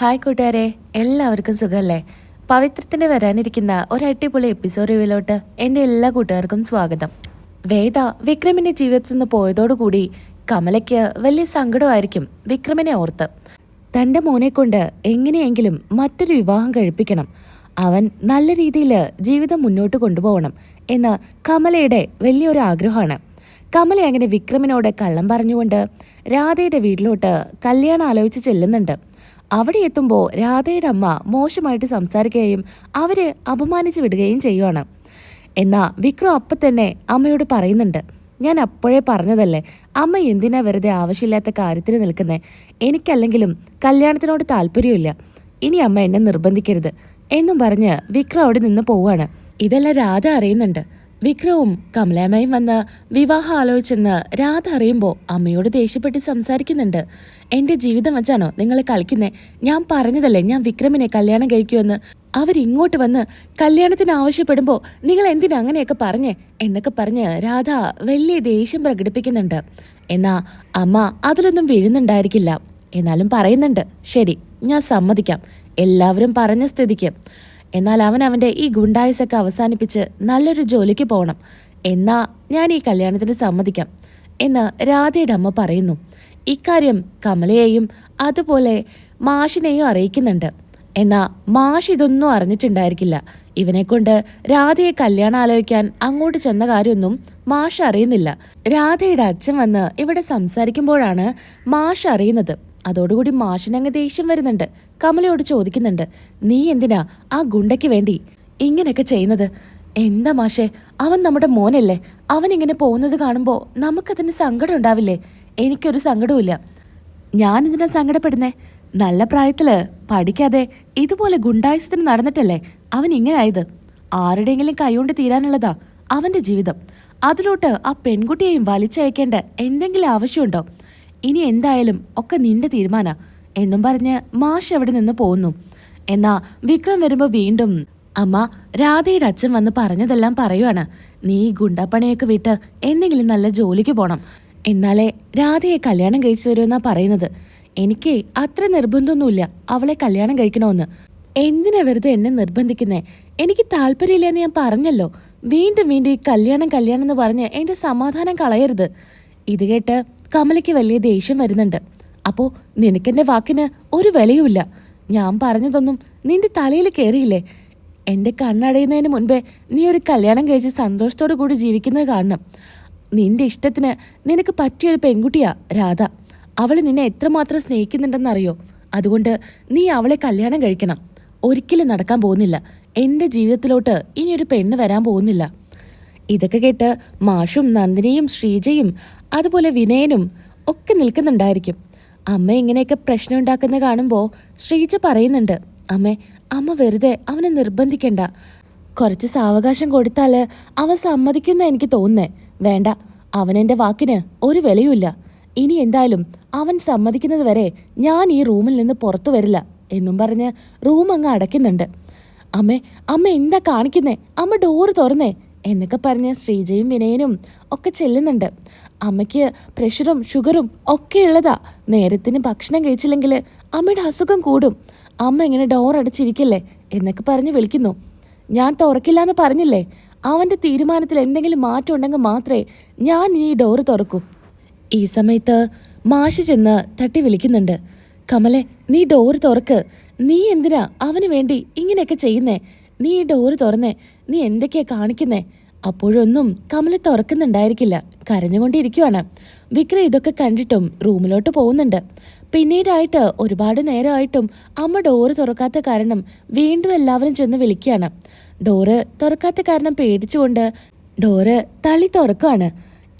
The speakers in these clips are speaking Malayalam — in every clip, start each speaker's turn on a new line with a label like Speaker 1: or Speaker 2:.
Speaker 1: ഹായ് കൂട്ടുകാരെ എല്ലാവർക്കും സുഖമല്ലേ പവിത്രത്തിന് വരാനിരിക്കുന്ന ഒരു അടിപൊളി എപ്പിസോഡ് എന്റെ എല്ലാ കൂട്ടുകാർക്കും സ്വാഗതം. വേദ വിക്രമിന്റെ ജീവിതത്തിൽ നിന്ന് പോയതോടുകൂടി കമലയ്ക്ക് വലിയ സങ്കടമായിരിക്കും വിക്രമിനെ ഓർത്ത്. തന്റെ മോനെ കൊണ്ട് എങ്ങനെയെങ്കിലും മറ്റൊരു വിവാഹം കഴിപ്പിക്കണം. അവൻ നല്ല രീതിയിൽ ജീവിതം മുന്നോട്ട് കൊണ്ടുപോകണം എന്ന് കമലയുടെ വലിയൊരു ആഗ്രഹമാണ്. കമല അങ്ങനെ വിക്രമിനോട് കള്ളം പറഞ്ഞുകൊണ്ട് രാധയുടെ വീട്ടിലോട്ട് കല്യാണം ആലോചിച്ച് ചെല്ലുന്നുണ്ട്. അവിടെ എത്തുമ്പോൾ രാധയുടെ അമ്മ മോശമായിട്ട് സംസാരിക്കുകയും അവരെ അപമാനിച്ചു വിടുകയും ചെയ്യുവാണ്. എന്നാ വിക്രം അപ്പം തന്നെ അമ്മയോട് പറയുന്നുണ്ട്. ഞാൻ അപ്പോഴേ പറഞ്ഞതല്ലേ അമ്മ എന്തിനാ വെറുതെ ആവശ്യമില്ലാത്ത കാര്യത്തിന് നിൽക്കുന്നത് എനിക്കല്ലെങ്കിലും കല്യാണത്തിനോട് താല്പര്യമില്ല. ഇനി അമ്മ എന്നെ നിർബന്ധിക്കരുത് എന്നും പറഞ്ഞ് വിക്രം അവിടെ നിന്ന് പോവാണ് ഇതെല്ലാം രാധ അറിയുന്നുണ്ട്. വിക്രവും കമലാമ്മയും വന്ന് വിവാഹം ആലോചിച്ചെന്ന് രാധ അറിയുമ്പോൾ അമ്മയോട് ദേഷ്യപ്പെട്ട് സംസാരിക്കുന്നുണ്ട്. എന്റെ ജീവിതം വെച്ചാണോ നിങ്ങൾ കളിക്കുന്നേ? ഞാൻ പറഞ്ഞതല്ലേ ഞാൻ വിക്രമിനെ കല്യാണം കഴിക്കുമെന്ന്. അവരിങ്ങോട്ട് വന്ന് കല്യാണത്തിന് ആവശ്യപ്പെടുമ്പോൾ നിങ്ങൾ എന്തിനാ അങ്ങനെയൊക്കെ പറഞ്ഞേ? എന്നൊക്കെ പറഞ്ഞ് രാധ വലിയ ദേഷ്യം പ്രകടിപ്പിക്കുന്നുണ്ട്. എന്നാ അമ്മ അതിലൊന്നും വീഴുന്നുണ്ടായിരിക്കില്ല. എന്നാലും പറയുന്നുണ്ട്. ശരി ഞാൻ സമ്മതിക്കാം. എല്ലാവരും പറഞ്ഞ സ്ഥിതിക്ക്. എന്നാൽ അവൻ അവന്റെ ഈ ഗുണ്ടായുസൊക്കെ അവസാനിപ്പിച്ച് നല്ലൊരു ജോലിക്ക് പോകണം. എന്നാ ഞാൻ ഈ കല്യാണത്തിന് സമ്മതിക്കാം എന്ന് രാധയുടെ അമ്മ പറയുന്നു. ഇക്കാര്യം കമലയെയും അതുപോലെ മാഷിനെയും അറിയിക്കുന്നുണ്ട്. എന്നാ മാഷ് ഇതൊന്നും അറിഞ്ഞിട്ടുണ്ടായിരിക്കില്ല. ഇവനെക്കൊണ്ട് രാധയെ കല്യാണം ആലോചിക്കാൻ അങ്ങോട്ട് ചെന്ന കാര്യമൊന്നും മാഷ് അറിയുന്നില്ല. രാധയുടെ അച്ഛൻ വന്ന് ഇവിടെ സംസാരിക്കുമ്പോഴാണ് മാഷ് അറിയുന്നത്. അതോടുകൂടി മാഷിനങ്ങ് ദേഷ്യം വരുന്നുണ്ട്. കമലയോട് ചോദിക്കുന്നുണ്ട് നീ എന്തിനാ ആ ഗുണ്ടയ്ക്ക് വേണ്ടി ഇങ്ങനെയൊക്കെ ചെയ്യുന്നത്? എന്താ മാഷേ അവൻ നമ്മുടെ മോനല്ലേ? അവൻ ഇങ്ങനെ പോകുന്നത് കാണുമ്പോൾ നമുക്കതിന് സങ്കടം ഉണ്ടാവില്ലേ? എനിക്കൊരു സങ്കടവുമില്ല. ഞാൻ എന്തിനാ സങ്കടപ്പെടുന്നേ? നല്ല പ്രായത്തിൽ പഠിക്കാതെ ഇതുപോലെ ഗുണ്ടായുസത്തിന് നടന്നിട്ടല്ലേ അവൻ ഇങ്ങനെ ആയത് ആരുടെയെങ്കിലും കൈകൊണ്ട് തീരാനുള്ളതാ അവന്റെ ജീവിതം. അതിലോട്ട് ആ പെൺകുട്ടിയെയും വലിച്ചയക്കേണ്ട എന്തെങ്കിലും ആവശ്യമുണ്ടോ? ഇനി എന്തായാലും ഒക്കെ നിന്റെ തീരുമാന. എന്നും പറഞ്ഞ് മാഷ് അവിടെ നിന്ന് പോകുന്നു എന്നാ വിക്രം വരുമ്പോ വീണ്ടും അമ്മ രാധയുടെ അച്ഛൻ വന്ന് പറഞ്ഞതെല്ലാം പറയുവാണ്. നീ ഗുണ്ടപ്പണിയൊക്കെ വിട്ട് എന്തെങ്കിലും നല്ല ജോലിക്ക് പോണം. എന്നാലേ രാധയെ കല്യാണം കഴിച്ചു തരുമെന്നാ പറയുന്നത്. എനിക്ക് അത്ര നിർബന്ധമൊന്നുമില്ല അവളെ കല്യാണം കഴിക്കണമെന്ന്. എന്തിനാ വെറുതെ എന്നെ നിർബന്ധിക്കുന്നേ? എനിക്ക് താല്പര്യമില്ലെന്ന് ഞാൻ പറഞ്ഞല്ലോ. വീണ്ടും വീണ്ടും ഈ കല്യാണം കല്യാണം എന്ന് പറഞ്ഞ് എന്റെ സമാധാനം കളയരുത്. ഇത് കേട്ട് കമലയ്ക്ക് വലിയ ദേഷ്യം വരുന്നുണ്ട്. അപ്പോ നിനക്കെന്റെ വാക്കിന് ഒരു വിലയുമില്ല. ഞാൻ പറഞ്ഞതൊന്നും നിന്റെ തലയിൽ കയറിയില്ലേ എന്റെ കണ്ണടയുന്നതിന് മുൻപേ നീ ഒരു കല്യാണം കഴിച്ച് സന്തോഷത്തോടു കൂടി ജീവിക്കുന്നത് കാണണം. നിന്റെ ഇഷ്ടത്തിന് നിനക്ക് പറ്റിയൊരു പെൺകുട്ടിയാ രാധ. അവൾ നിന്നെ എത്രമാത്രം സ്നേഹിക്കുന്നുണ്ടെന്നറിയോ? അതുകൊണ്ട് നീ അവളെ കല്യാണം കഴിക്കണം. ഒരിക്കലും നടക്കാൻ പോകുന്നില്ല. എന്റെ ജീവിതത്തിലോട്ട് ഇനിയൊരു പെണ്ണ് വരാൻ പോകുന്നില്ല. ഇതൊക്കെ കേട്ട് മാഷും നന്ദിനിയും ശ്രീജയും അതുപോലെ വിനയനും ഒക്കെ നിൽക്കുന്നുണ്ടായിരിക്കും. അമ്മ ഇങ്ങനെയൊക്കെ പ്രശ്നം ഉണ്ടാക്കുന്ന കാണുമ്പോൾ ശ്രീജ പറയുന്നുണ്ട് അമ്മേ അമ്മ വെറുതെ അവനെ നിർബന്ധിക്കണ്ട. കുറച്ച് സാവകാശം കൊടുത്താൽ അവൻ സമ്മതിക്കുന്ന എനിക്ക് തോന്നുന്നേ. വേണ്ട അവൻ എന്റെ വാക്കിന് ഒരു വിലയുമില്ല. ഇനി എന്തായാലും അവൻ സമ്മതിക്കുന്നത് വരെ ഞാൻ ഈ റൂമിൽ നിന്ന് പുറത്തു വരില്ല എന്നും പറഞ്ഞ് റൂം അങ്ങ് അടയ്ക്കുന്നുണ്ട്. അമ്മേ അമ്മ എന്താ കാണിക്കുന്നേ? അമ്മ ഡോറ് തുറന്നേ. എന്നൊക്കെ പറഞ്ഞ് ശ്രീജയും വിനയനും ഒക്കെ ചെല്ലുന്നുണ്ട്. അമ്മയ്ക്ക് പ്രഷറും ഷുഗറും ഒക്കെ ഉള്ളതാ നേരത്തിന് ഭക്ഷണം കഴിച്ചില്ലെങ്കിൽ അമ്മയുടെ അസുഖം കൂടും. അമ്മ ഇങ്ങനെ ഡോർ അടച്ചിരിക്കല്ലേ എന്നൊക്കെ പറഞ്ഞ് വിളിക്കുന്നു. ഞാൻ തുറക്കില്ല എന്ന് പറഞ്ഞില്ലേ? അവന്റെ തീരുമാനത്തിൽ എന്തെങ്കിലും മാറ്റം ഉണ്ടെങ്കിൽ മാത്രമേ ഞാൻ ഇനി ഈ തുറക്കൂ. ഈ സമയത്ത് മാഷ് ചെന്ന് തട്ടി വിളിക്കുന്നുണ്ട്. കമലെ നീ ഡോർ തുറക്ക്. നീ എന്തിനാ അവന് വേണ്ടി ഇങ്ങനെയൊക്കെ ചെയ്യുന്നേ? നീ ഈ ഡോറ് തുറന്നേ. നീ എന്തൊക്കെയാ കാണിക്കുന്നേ? അപ്പോഴൊന്നും കമല തുറക്കുന്നുണ്ടായിരിക്കില്ല. കരഞ്ഞുകൊണ്ടിരിക്കുവാണ്. വിക്രം ഇതൊക്കെ കണ്ടിട്ടും റൂമിലോട്ട് പോകുന്നുണ്ട്. പിന്നീടായിട്ട് ഒരുപാട് നേരമായിട്ടും അമ്മ ഡോറ് തുറക്കാത്ത കാരണം വീണ്ടും എല്ലാവരും ചെന്ന് വിളിക്കുകയാണ്. ഡോറ് തുറക്കാത്ത കാരണം പേടിച്ചുകൊണ്ട് ഡോറ് തള്ളി തുറക്കുകയാണ്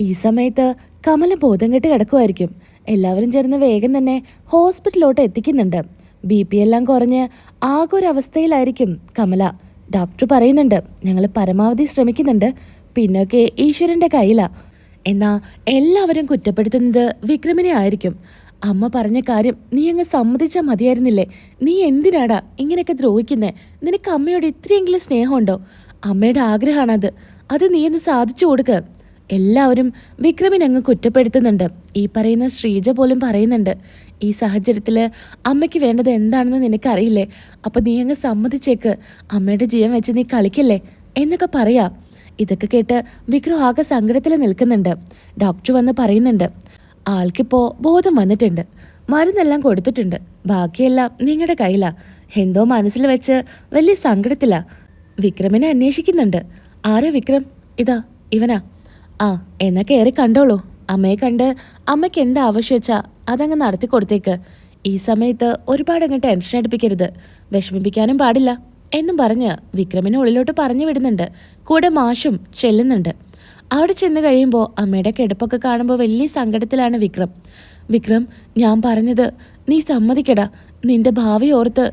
Speaker 1: ഈ സമയത്ത് കമല ബോധം കെട്ട് കിടക്കുമായിരിക്കും എല്ലാവരും ചേർന്ന് വേഗം തന്നെ ഹോസ്പിറ്റലിലോട്ട് എത്തിക്കുന്നുണ്ട്. ബി പി എല്ലാം കുറഞ്ഞ് ആകെ ഒരു അവസ്ഥയിലായിരിക്കും കമല. ഡോക്ടർ പറയുന്നുണ്ട് ഞങ്ങൾ പരമാവധി ശ്രമിക്കുന്നുണ്ട് പിന്നൊക്കെ ഈശ്വരന്റെ കയ്യിലാ. എന്നാ എല്ലാവരും കുറ്റപ്പെടുത്തുന്നത് വിക്രമിനെ ആയിരിക്കും. അമ്മ പറഞ്ഞ കാര്യം നീ അങ്ങ് സമ്മതിച്ചാൽ മതിയായിരുന്നില്ലേ? നീ എന്തിനാടാ ഇങ്ങനെയൊക്കെ ദ്രോഹിക്കുന്നേ? നിനക്ക് അമ്മയോട് ഇത്രയെങ്കിലും സ്നേഹമുണ്ടോ? അമ്മയുടെ ആഗ്രഹമാണത്. അത് നീ ഒന്ന് സാധിച്ചു കൊടുക്ക്. എല്ലാവരും വിക്രമിനെ അങ്ങ് കുറ്റപ്പെടുത്തുന്നുണ്ട്. ഈ പറയുന്ന ശ്രീജ പോലും പറയുന്നുണ്ട് ഈ സാഹചര്യത്തിൽ അമ്മയ്ക്ക് വേണ്ടത് എന്താണെന്ന് നിനക്കറിയില്ലേ? അപ്പം നീ അങ്ങ് സമ്മതിച്ചേക്ക്. അമ്മയുടെ ജീവൻ വെച്ച് നീ കളിക്കല്ലേ? എന്നൊക്കെ പറയാ. ഇതൊക്കെ കേട്ട് വിക്രം ആകെ സങ്കടത്തിൽ നിൽക്കുന്നുണ്ട്. ഡോക്ടർ വന്ന് പറയുന്നുണ്ട് ആൾക്കിപ്പോൾ ബോധം വന്നിട്ടുണ്ട്. മരുന്നെല്ലാം കൊടുത്തിട്ടുണ്ട്. ബാക്കിയെല്ലാം നിങ്ങളുടെ കയ്യിലാ. എന്തോ മനസ്സിൽ വെച്ച് വലിയ സങ്കടത്തിലാ. വിക്രമിനെ അന്വേഷിക്കുന്നുണ്ട്. ആരാ വിക്രം? ഇതാ ഇവനാ. ആ എന്നാ കയറി കണ്ടോളൂ. അമ്മയെ കണ്ട് അമ്മയ്ക്ക് എന്താ ആവശ്യം വെച്ചാ അതങ്ങ് നടത്തി കൊടുത്തേക്ക്. ഈ സമയത്ത് ഒരുപാട് അങ്ങ് ടെൻഷൻ അടുപ്പിക്കരുത്. വിഷമിപ്പിക്കാനും പാടില്ല. എന്നും പറഞ്ഞ് വിക്രമിനെ ഉള്ളിലോട്ട് പറഞ്ഞു വിടുന്നുണ്ട്. കൂടെ മാഷും ചെല്ലുന്നുണ്ട്. അവിടെ ചെന്ന് കഴിയുമ്പോൾ അമ്മയുടെ കിടപ്പൊക്കെ കാണുമ്പോൾ വലിയ സങ്കടത്തിലാണ് വിക്രം. വിക്രം ഞാൻ പറഞ്ഞത് നീ സമ്മതിക്കടാ. നിന്റെ ഭാവി ഓർത്ത്